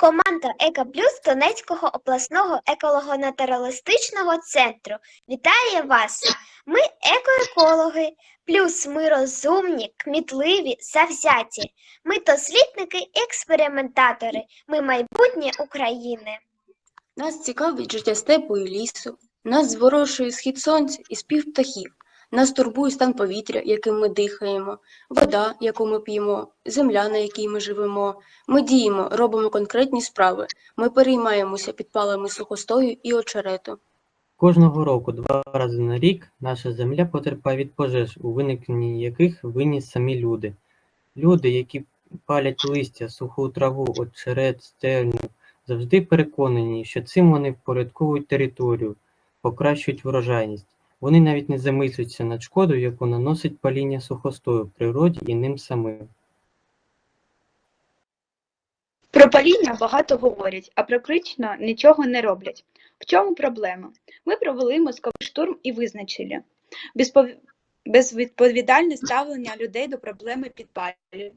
Команда Еко Плюс Донецького обласного еколого-натуралістичного центру вітає вас! Ми екоекологи, плюс ми розумні, кмітливі, завзяті. Ми дослідники, і експериментатори. Ми майбутнє України. Нас цікавить життя степу і лісу, нас зворушує схід сонця і спів птахів, нас турбує стан повітря, яким ми дихаємо, вода, яку ми п'ємо, земля, на якій ми живемо. Ми діємо, робимо конкретні справи, ми переймаємося підпалами сухостою і очерету. Кожного року два рази на рік наша земля потерпає від пожеж, у виникненні яких винні самі люди. Люди, які палять листя, суху траву, очерет, стерню, завжди переконані, що цим вони впорядковують територію, покращують врожайність. Вони навіть не замислюються над шкодою, яку наносить паління сухостою природі і ним самим. Про паління багато говорять, а практично нічого не роблять. В чому проблема? Ми провели мозковий штурм і визначили безпов- безвідповідальне ставлення людей до проблеми підпалів,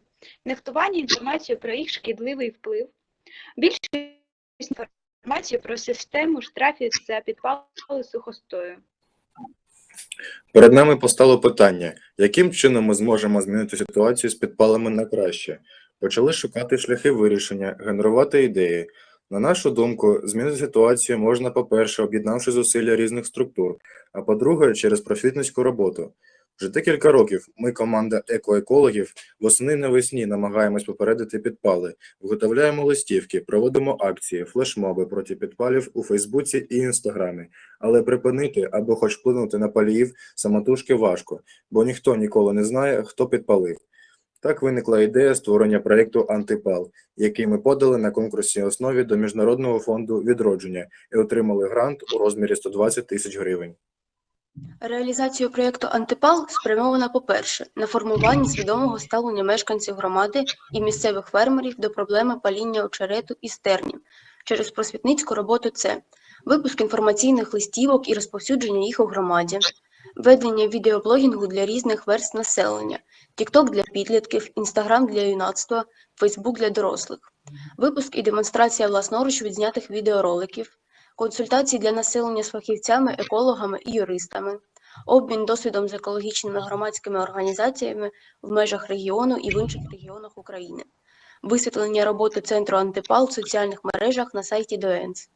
нехтування інформацією про їх шкідливий вплив, більше інформації про систему штрафів за підпали сухостою. Перед нами постало питання, яким чином ми зможемо змінити ситуацію з підпалами на краще. Почали шукати шляхи вирішення, генерувати ідеї. На нашу думку, змінити ситуацію можна, по-перше, об'єднавши зусилля різних структур, а по-друге, через просвітницьку роботу. Вже декілька років ми, команда екоекологів, восени навесні намагаємось попередити підпали, виготовляємо листівки, проводимо акції, флешмоби проти підпалів у Фейсбуці і Інстаграмі. Але припинити або хоч вплинути на паліїв самотужки важко, бо ніхто ніколи не знає, хто підпалив. Так виникла ідея створення проєкту «Антипал», який ми подали на конкурсній основі до Міжнародного фонду відродження і отримали грант у розмірі 120 тисяч гривень. Реалізація проєкту «Антипал» спрямована, по-перше, на формування свідомого ставлення мешканців громади і місцевих фермерів до проблеми паління очерету і стернів. Через просвітницьку роботу це випуск інформаційних листівок і розповсюдження їх у громаді, ведення відеоблогінгу для різних верств населення, TikTok для підлітків, Instagram для юнацтва, Facebook для дорослих, випуск і демонстрація власноруч відзнятих відеороликів, консультації для населення з фахівцями, екологами і юристами, обмін досвідом з екологічними громадськими організаціями в межах регіону і в інших регіонах України, висвітлення роботи центру антипал в соціальних мережах на сайті ДОЕНС.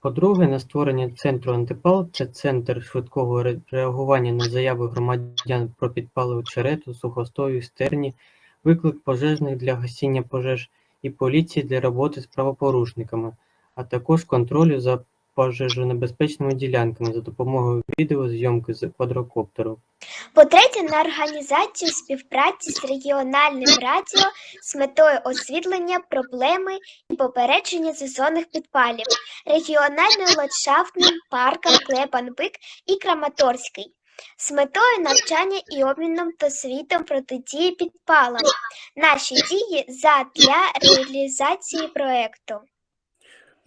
По-друге, на створення центру антипал це центр швидкого реагування на заяви громадян про підпали очерету, сухостою, стерні, виклик пожежних для гасіння пожеж і поліції для роботи з правопорушниками, а також контролю за пожежонебезпечними ділянками за допомогою відеозйомки з квадрокоптеру. По-третє, на організацію співпраці з регіональним радіо з метою освітлення проблеми і попередження сезонних підпалів, регіональним ландшафтним парком Клепанбик і Краматорський. З метою навчання і обміном досвідом протидії підпалам. Наші дії задля реалізації проекту.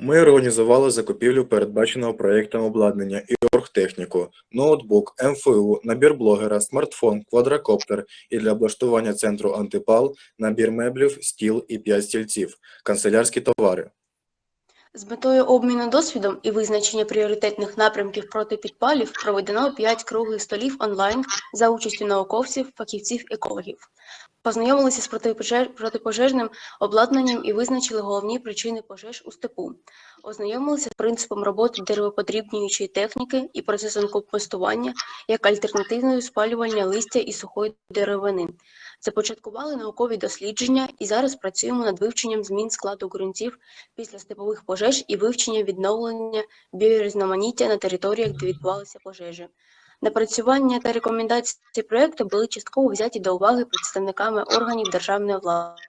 Ми організували закупівлю передбаченого проєктом обладнання і оргтехніку, ноутбук, МФУ, набір блогера, смартфон, квадрокоптер і для облаштування центру «Антипал» набір меблів, стіл і 5 стільців, канцелярські товари. З метою обміну досвідом і визначення пріоритетних напрямків проти підпалів проведено 5 круглих столів онлайн за участю науковців, фахівців, екологів. Познайомилися з протипожежним обладнанням і визначили головні причини пожеж у степу. Ознайомилися з принципом роботи деревоподрібнюючої техніки і процесом компостування як альтернативною спалювання листя і сухої деревини. Започаткували наукові дослідження і зараз працюємо над вивченням змін складу ґрунтів після степових пожеж і вивчення відновлення біорізноманіття на територіях, де відбувалися пожежі. Напрацювання та рекомендації проекту були частково взяті до уваги представниками органів державної влади.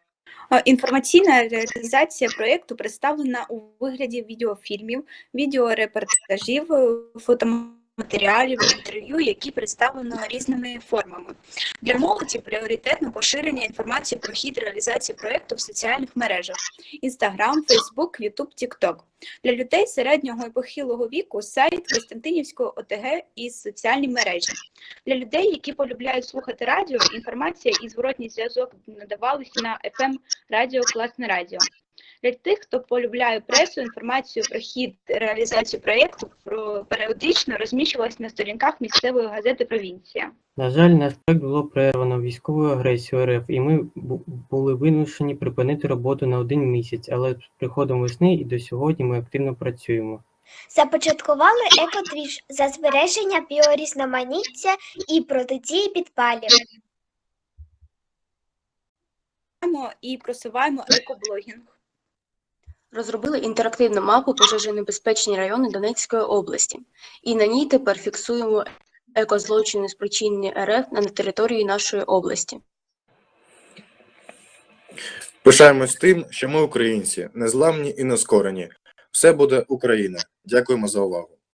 Інформаційна реалізація проєкту представлена у вигляді відеофільмів, відеорепортажів, е, фотоматеріалів, інтерв'ю, які представлено різними формами. Для молоді пріоритетно поширення інформації про хід реалізації проєкту в соціальних мережах: Instagram, Facebook, YouTube, TikTok. Для людей середнього і похилого віку сайт Костянтинівського ОТГ і соціальні мережі. Для людей, які полюбляють слухати радіо, інформація і зворотній зв'язок надавалися на FM радіо Класне Радіо. Для тих, хто полюбляє пресу, інформацію про хід реалізації проєкту про періодично розміщувалась на сторінках місцевої газети Провінція. На жаль, наш проект було перервано військовою агресією РФ, і ми були вимушені припинити роботу на один місяць, але з приходом весни і до сьогодні ми активно працюємо. Започаткували екодвіж за збереження біорізноманіття і протидії підпалів. І просуваємо екоблогінг. Розробили інтерактивну мапу пожежонебезпечні райони Донецької області, і на ній тепер фіксуємо екозлочини, спричинені РФ на території нашої області. Пишаємось тим, що ми українці, незламні і нескорені. Все буде Україна. Дякуємо за увагу.